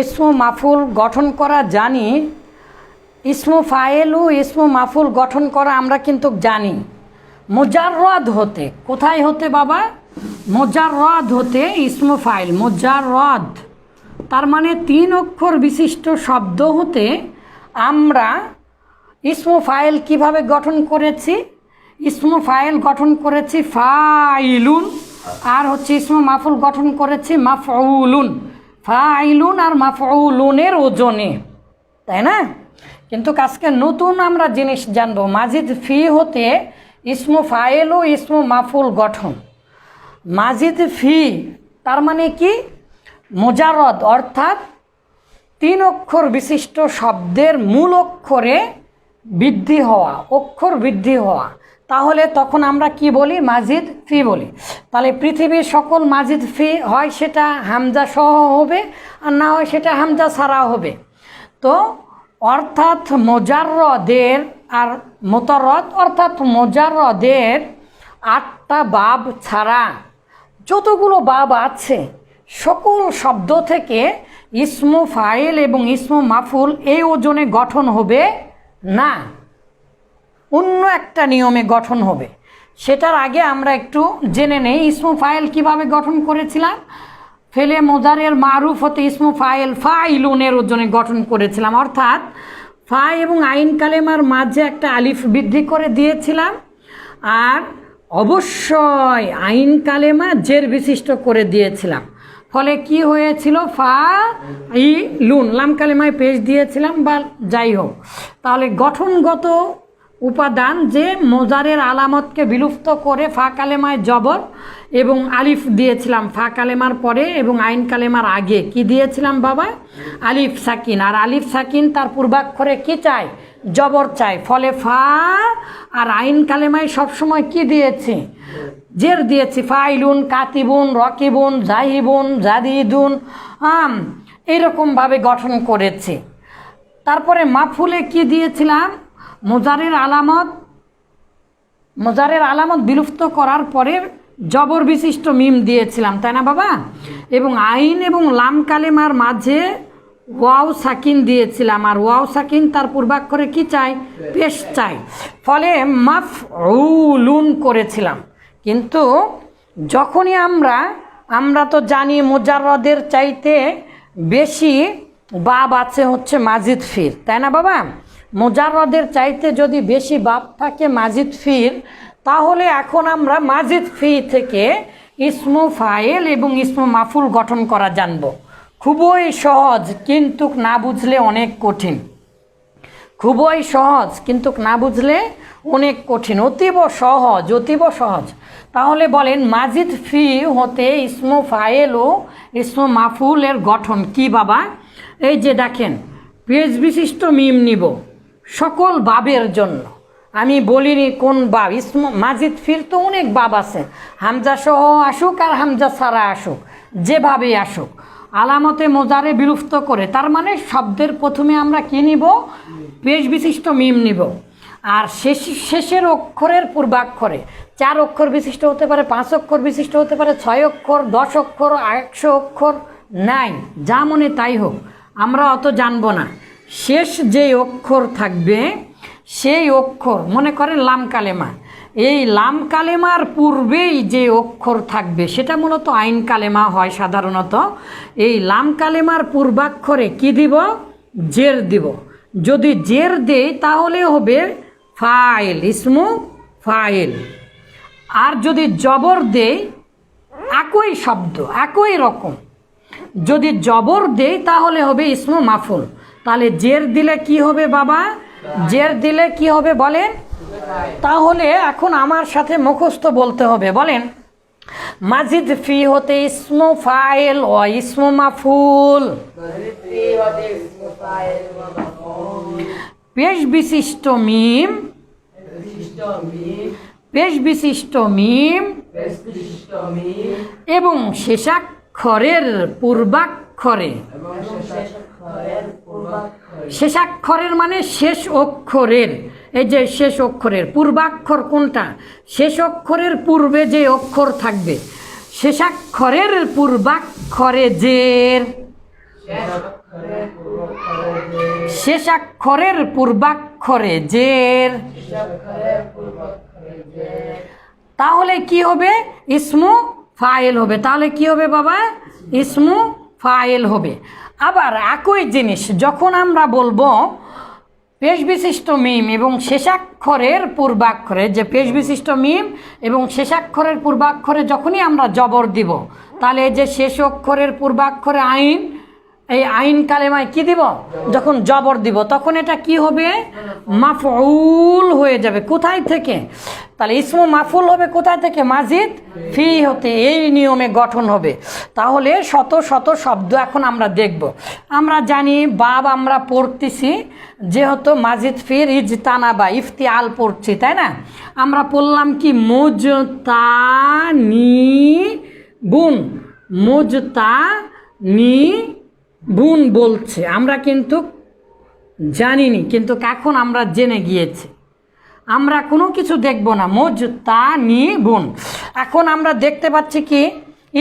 ইসমু মাফুল গঠন করা জানি। ইসমু ফাইল ও ইসমু মাফুল গঠন করা আমরা কিন্তু জানি। মোজাররদ হতে, কোথায় হতে বাবা? মোজাররদ হতে ইসমু ফাইল মোজাররদ। তার মানে তিন অক্ষর বিশিষ্ট শব্দ হতে আমরা ইসমু ফাইল কীভাবে গঠন করেছি? ইসমু ফাইল গঠন করেছি ফাইলুন, আর হচ্ছে ইসমু মাফুল গঠন করেছি মাফউলুন। ফাইলুন আর মাফউলুনের ওজনে। তাই না? কিন্তু আজকে নতুন আমরা জিনিস জানব। মাজিদ ফি হতে ইসমু ফাইল ও ইসমু মাফুল গঠন। মাজিদ ফি তার মানে কি? মোজারদ অর্থাৎ তিন অক্ষর বিশিষ্ট শব্দের মূল অক্ষরে বৃদ্ধি হওয়া, অক্ষর বৃদ্ধি হওয়া। তাহলে তখন আমরা কি বলি? মাজিদ ফি বলি। তাহলে পৃথিবীর সকল মাজিদ ফি হয় সেটা হামজা সহ হবে, আর না হয় সেটা হামজা ছাড়া হবে। তো অর্থাৎ মোজাররদের আর মোতারদ অর্থাৎ মোজাররদের আটটা বাব ছাড়া যতগুলো বাব আছে, সকল শব্দ থেকে ইসমু ফাইল এবং ইসমু মাফুল এই ওজনে গঠন হবে না। অন্য একটা নিয়মে গঠন হবে। সেটার আগে আমরা একটু জেনে নেই, ইসমু ফাইল কীভাবে গঠন করেছিলাম। ফেলে মোজারের মারুফ হতে ইসমু ফাইল ফাইলুনের ওজনে গঠন করেছিলাম। অর্থাৎ ফা এবং আইন কালেমার মাঝে একটা আলিফ বৃদ্ধি করে দিয়েছিলাম। আর অবশ্যই আইন কালেমা জের বিশিষ্ট করে দিয়েছিলাম। ফলে কি হয়েছিল? ফা ই লুন লাম কালেমায় পেশ দিয়েছিলাম বা যাই হোক। তাহলে গঠনগত উপাদান যে মোজারের আলামতকে বিলুপ্ত করে ফা কালেমায় জবর এবং আলিফ দিয়েছিলাম। ফা কালেমার পরে এবং আইন কালেমার আগে। কি দিয়েছিলাম বাবা? আলিফ সাকিন। আর আলিফ সাকিন তার পূর্বাক্ষরে কি চায়? জবর চায়। ফলে ফা আর আইন কালেমায় সবসময় কি দিয়েছি? জের দিয়েছি। ফাইলুন, কাতিবুন, রকিবুন, জাহিবুন, জাদিদুন, আম এইরকমভাবে গঠন করেছে। তারপরে মাফুলে কি দিয়েছিলাম? মোজারের আলামত মোজারের আলামত বিলুপ্ত করার পরে জবর বিশিষ্ট মিম দিয়েছিলাম, তাই না বাবা? এবং আইন এবং লাম কালেমার মাঝে ওয়াও সাকিন দিয়েছিলাম, আর ওয়াও সাকিন তার পূর্বাক্ষরে কি চাই পেশ চাই ফলে মাফ লুন করেছিলাম। কিন্তু যখনই আমরা আমরা তো জানি মোজাররদের চাইতে বেশি বাব আছে হচ্ছে মাজিদ ফির, তাই না বাবা? মোজাররদের চাইতে যদি বেশি বাপ থাকে মাজিদ ফির, তাহলে এখন আমরা মাজিদ ফি থেকে ইসমু ফাইল এবং ইসমু মাফুল গঠন করা জানব। খুবই সহজ, কিন্তু না বুঝলে অনেক কঠিন। খুবই সহজ, কিন্তু না বুঝলে অনেক কঠিন। অতীব সহজ অতীব সহজ। তাহলে বলেন, মাজিদ ফি হতে ইসমু ফাইল ও ইসমু মাফুলের গঠন কি বাবা? এই যে দেখেন পেজ বিশিষ্ট মিম নিব। সকল বাবের জন্য। আমি বলিনি কোন বাব, ইসম, মাজিদ ফির তো অনেক বাব আছে। হামজা সহ আসুক আর হামজা ছাড়া আসুক, যেভাবে আসুক। আলামতে মোজারে বিলুপ্ত করে, তার মানে শব্দের প্রথমে আমরা কি নিব? পেশ বিশিষ্ট মিম নিব। আর শেষ শেষের অক্ষরের পূর্বাক্ষরে চার অক্ষর বিশিষ্ট হতে পারে, পাঁচ অক্ষর বিশিষ্ট হতে পারে, ছয় অক্ষর, দশ অক্ষর, একশো অক্ষর, নাই, যা মনে তাই হোক। আমরা অত জানব না। শেষ যে অক্ষর থাকবে, সেই অক্ষর, মনে করেন লাম কালেমা, এই লাম কালেমার পূর্বেই যে অক্ষর থাকবে, সেটা মূলত আইন কালেমা হয় সাধারণত। এই লাম কালেমার পূর্বাক্ষরে কি দিব? জের দিব। যদি জের দেই, তাহলে হবে ফাইল, ইসমু ফাইল। আর যদি জবর দেই, একই শব্দ, একই রকম। যদি জবর দেই, তাহলে হবে ইসমু মাফুল। তাহলে জের দিলে কি হবে বাবা? জের দিলে কি হবে বলেন? তাহলে এখন আমার সাথে মুখস্থ বলতে হবে, বলেন। মাজিদ ফি হতে ইসমু ফাইল ও ইসমু মাফুল। পেশ বিশিষ্ট মিম। পেশ বিশিষ্ট মিম। এবং শেষাক্ষরের পূর্বাক্ষরে। শেষাক্ষরের মানে শেষ অক্ষরের। এই যে শেষ অক্ষরের পূর্বাক্ষর কোনটা? শেষ অক্ষরের পূর্বে যে অক্ষর থাকবে শেষাক্ষরের পূর্বাক্ষরে জের শেষাক্ষরের পূর্বাক্ষরে জের তাহলে কি হবে? ইসমু ফাইল হবে। তাহলে কি হবে বাবা? ইসমু ফাইল হবে। আবার একই জিনিস, যখন আমরা বলব পেশ বিশিষ্ট মিম এবং শেষাক্ষরের পূর্বাক্ষরে, যে পেশ বিশিষ্ট মিম এবং শেষাক্ষরের পূর্বাক্ষরে যখনই আমরা জবর দিব, তাহলে যে শেষ অক্ষরের পূর্বাক্ষরে আইন, এই আইন কালেমায় কি দিব? যখন জবর দিব, তখন এটা কি হবে? মাফউল হয়ে যাবে। কোথায় থেকে? তাহলে ইসমু মাফুল হবে কোথায় থেকে? মাজিদ? ফি হতে, এই নিয়মে গঠন হবে। তাহলে শত শত শব্দ এখন আমরা দেখব। আমরা জানি, বাব আমরা পড়তেছি, যেহেতু মাজিদ ফির ইজতানা বা ইফতি আল পড়ছি, তাই না? আমরা পড়লাম কি? মুজতানি বুন মুজতা নি বুন বলছে। আমরা কিন্তু জানিনি, কিন্তু এখন আমরা জেনে গিয়েছি। আমরা কোনো কিছু দেখব না। মজ তা নি বুন। এখন আমরা দেখতে পাচ্ছি কি?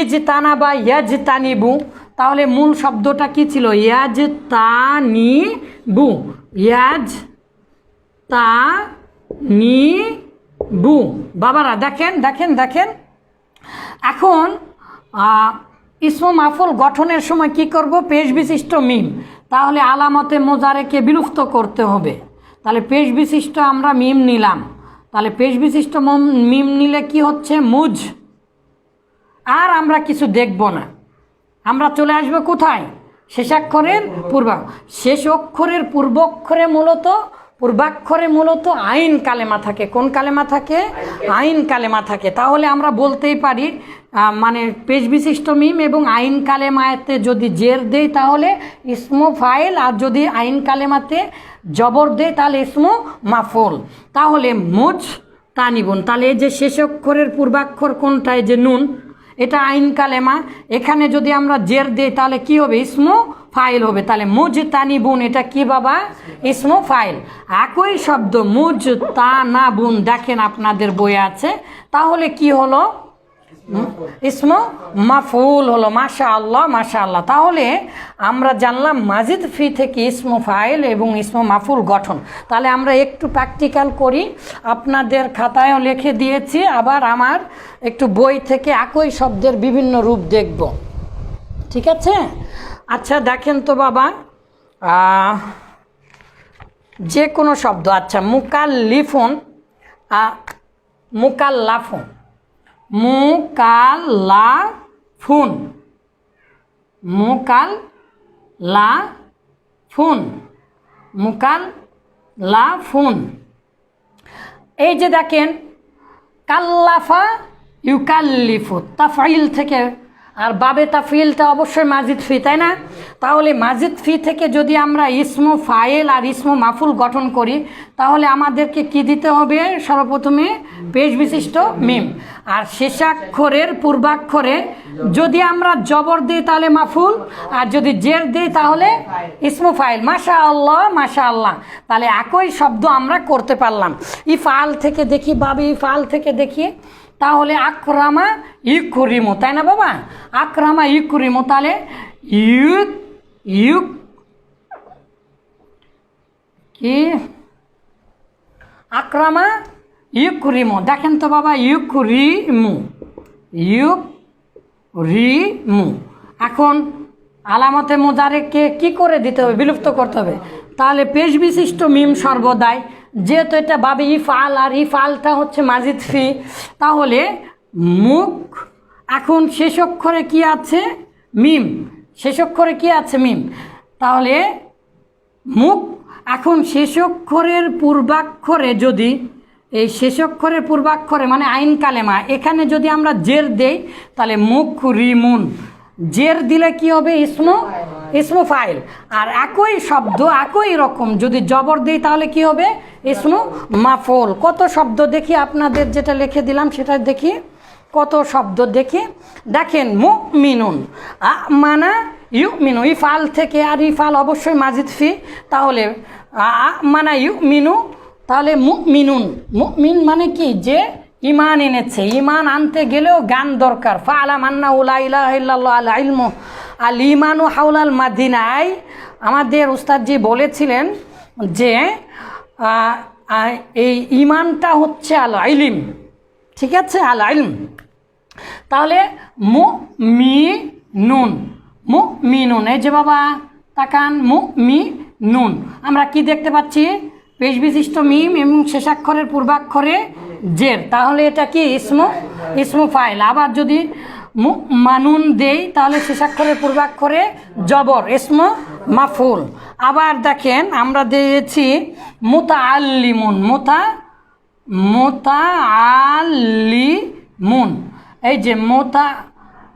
ইজ তানা বা ইয়াজ তানি বু তাহলে মূল শব্দটা কি ছিল? ইয়াজ তা নি বু। ইয়াজ তা নি বু বাবারা, দেখেন দেখেন দেখেন। এখন ইসম মাফুল গঠনের সময় কি করব? পেশ বিশিষ্ট মিম। তাহলে আলামতে মোজারেকে বিলুপ্ত করতে হবে। তাহলে পেশ বিশিষ্ট আমরা মিম নিলাম। তাহলে পেশ বিশিষ্ট মম- নিলে কি হচ্ছে? মুজ। আর আমরা কিছু দেখব না। আমরা চলে আসব কোথায়? শেষাক্ষরের পূর্বা শেষ অক্ষরের পূর্বক্ষরে মূলত পূর্বাক্ষরে মূলত আইন কালেমা থাকে। কোন কালেমা থাকে? আইন কালেমা থাকে। তাহলে আমরা বলতেই পারি মানে পেজ বিশিষ্ট মিম এবং আইন কালেমাতে যদি জের দেই তাহলে ইসমো ফাইল আর যদি আইন কালেমাতে জবর দেয় তাহলে ইসমো মাফল। তাহলে মুজ তানিবুন তাহলে এই যে শেষ অক্ষরের পূর্বাক্ষর কোনটায় যে নুন, এটা আইন কালেমা। এখানে যদি আমরা জের দিই তাহলে কি হবে? ইসমো ফাইল হবে। তাহলে মুজ তানিবুন এটা কি বাবা? ইসমো ফাইল। একই শব্দ, মুজ তা না বুন, দেখেন আপনাদের বই আছে। তাহলে কি হলো? ইসমো মাফুল হলো মাশা আল্লাহ মাশা আল্লাহ তাহলে আমরা জানলাম মাজিদ ফি থেকে ইসমো ফাইল এবং ইসমো মাফুল গঠন। তাহলে আমরা একটু প্র্যাকটিক্যাল করি। আপনাদের খাতায়ও লিখে দিয়েছি আবার আমার একটু বই থেকে একই শব্দের বিভিন্ন রূপ দেখব। ঠিক আছে? আচ্ছা দেখেন তো বাবা যে কোনো শব্দ। আচ্ছা মুকাল্লাফুন মুকাল্লাফুন। মুকাল লা ফুন মুকাল লা ফুন এই যে দেখেন, কাল্লাফা ইউকাল্লিফু তাফাইল থেকে। আর বাবে তাফিলটা অবশ্যই মাজিদ ফি, তাই না? তাহলে মাজিদ ফি থেকে যদি আমরা ইসমু ফাইল আর ইসমু মাফুল গঠন করি, তাহলে আমাদেরকে কি দিতে হবে? সর্বপ্রথমে পেশ বিশিষ্ট মিম। আর শেষাক্ষরের পূর্বাক্ষরে যদি আমরা জবর দিই তাহলে মাফুল, আর যদি জের দিই তাহলে ইসমু ফাইল। মাশা আল্লাহ মাশা আল্লাহ তাহলে একই শব্দ আমরা করতে পারলাম। ইফাল থেকে দেখি বাবে ইফাল থেকে দেখি। তাহলে আক্রামা ইকুরিমু, তাই না বাবা? আক্রামা ইকুরিমু, তাহলে ইউক ইউক কি? আক্রামা? ইউকুরিমু। দেখেন তো বাবা, ইউকুরিমু। ইউক রিমু এখন আলামতে মোজারেকে কি করে দিতে হবে? বিলুপ্ত করতে হবে। তাহলে পেশ বিশিষ্ট মিম সর্বদাই, যেহেতু এটা বাবে ইফাল আর ইফালটা হচ্ছে মাজিদ ফি, তাহলে মুখ, এখন শেষ অক্ষরে কি আছে? মিম। শেষ অক্ষরে কি আছে মিম? তাহলে মুখ এখন শেষ অক্ষরের পূর্বাক্ষরে যদি, এই শেষ অক্ষরের পূর্বাক্ষরে মানে আইন কালেমা, এখানে যদি আমরা জের দেই, তাহলে মুখ রিমুন। জের দিলে কি হবে? ইসমো ইসমো ফাইল। আর একই শব্দ, একই রকম যদি জবর দিই, তাহলে কি হবে? ইসমো মাফল। কত শব্দ দেখি আপনাদের যেটা লিখে দিলাম, সেটা দেখি। কত শব্দ দেখি দেখেন মু মিনুন মানা ইউ মিনু ইফাল থেকে আর ইফাল অবশ্যই মাজিদ ফি, তাহলে মানা ইউ মিনু তাহলে মু মিনুন মু মিন মানে কি? যে ইমান এনেছে, ইমান আনতে গেলেও গান দরকার। ফা আলা মান্না উলা ইল্লাল্লাহ আল ইলমু, আল ইমানু হাউলাল মাদিনায় আমাদের উস্তাদজি বলেছিলেন যে এই ইমানটা হচ্ছে আল ইলিম। ঠিক আছে? আল ইলম। তাহলে মু মি নুন মু মি নুন এই যে বাবা, তাকান মু মি নুন আমরা কি দেখতে পাচ্ছি? পেশ বিশিষ্ট মিম এবং শেষাক্ষরের পূর্বাক্ষরে জের। তাহলে এটা কি? ইসমু ইসমু ফাইল। আবার যদি মু মানুন দেই, তাহলে শেষাক্ষরের পূর্বাক্ষরে জবর, ইসমু মাফুল। আবার দেখেন, আমরা দিয়েছি মুতা আল্লিমুন মুতা মোতা আল্লি মুন এই যে মোতা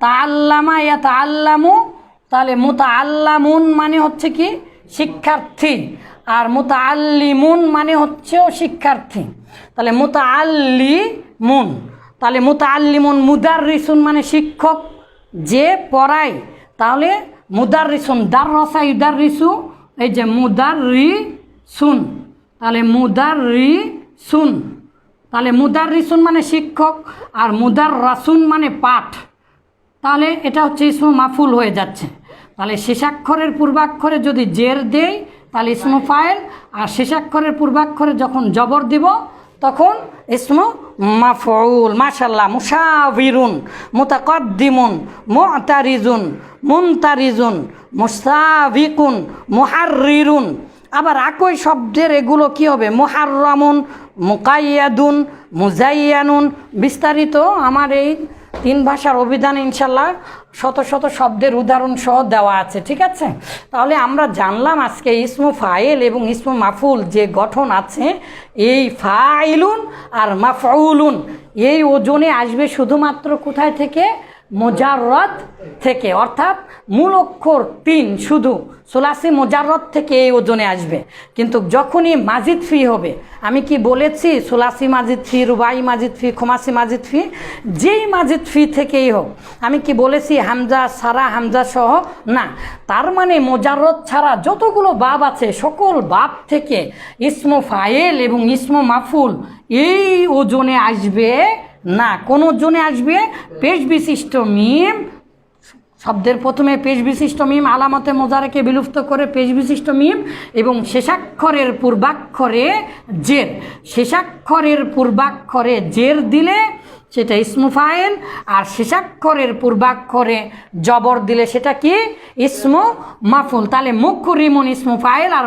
তাল্লামা ইয়া তাল্লামু তাহলে মোতা আল্লামুন মানে হচ্ছে কি? শিক্ষার্থী। আর মোতা আল্লিমুন মানে হচ্ছেও শিক্ষার্থী। তাহলে মোতা আল্লি মুন তাহলে মোতা আল্লিমুন মুদার রিসুন মানে শিক্ষক যে পড়ায়। তাহলে মুদার রিসুন দার রসা ইদার রিসু এই যে মুদার রি সুন তাহলে মুদার রি সুন তাহলে মুদার রিসুন মানে শিক্ষক আর মুদার রাসুন মানে পাঠ। তাহলে এটা হচ্ছে ইসমু মাফুল হয়ে যাচ্ছে। তাহলে শেষাক্ষরের পূর্বাক্ষরে যদি জের দেই, তাহলে ইসমু ফাইল আর শেষাক্ষরের পূর্বাক্ষরে যখন জবর দিব, তখন ইসমু মাফউল। মাশাল্লাহ মুসাফিরুন, মুতাকদ্দিমুন, মুতারিজুন, মুনতারিজুন মুস্তাফিকুন মুহাররিরুন। আবার একই শব্দের এগুলো কি হবে? মুহাররামুন মুকাইয়াদুন, মুজাইয়ানুন। বিস্তারিত আমার এই তিন ভাষার অভিধান ইনশাল্লাহ শত শত শব্দের উদাহরণ সহ দেওয়া আছে, ঠিক আছে? তাহলে আমরা জানলাম আজকে ইসমু ফাইল এবং ইসমু মাফুল যে গঠন আছে, এই ফাইলুন আর মাফউলুন। এই ওজনে আসবে শুধুমাত্র কোথায় থেকে? মোজাররত থেকে, অর্থাৎ মূল অক্ষর তিন শুধু, সোলাসি মোজাররত থেকে এই ওজনে আসবে। কিন্তু যখনই মাজিদ ফি হবে, আমি কি বলেছি, সোলাসি মাজিদ ফি, রুবাই মাজিদ ফি, খোমাসি মাজিদ ফি, যেই মাজিদ ফি থেকেই হোক, আমি কি বলেছি, হামজা সারা, হামজা সহ? না। তার মানে মোজাররত ছাড়া যতগুলো বাব আছে, সকল বাব থেকে ইসমো ফায়েল এবং ইসমো মাফুল, এই ওজনে আসবে না, কোনো জনে আসবে, পেশ বিশিষ্ট মিম, শব্দের প্রথমে পেশ বিশিষ্ট মিম, আলামতে মোজারেকে বিলুপ্ত করে পেশ বিশিষ্ট মিম এবং শেষাক্ষরের পূর্বাক্ষরে জের। শেষাক্ষরের পূর্বাক্ষরে জের দিলে সেটা ইসমু ফাইল, আর শেষাক্ষরের পূর্বাক্ষরে জবর দিলে সেটা কি? ইসমু মাফুল। তাহলে মুখ রিমন ইসমু ফাইল আর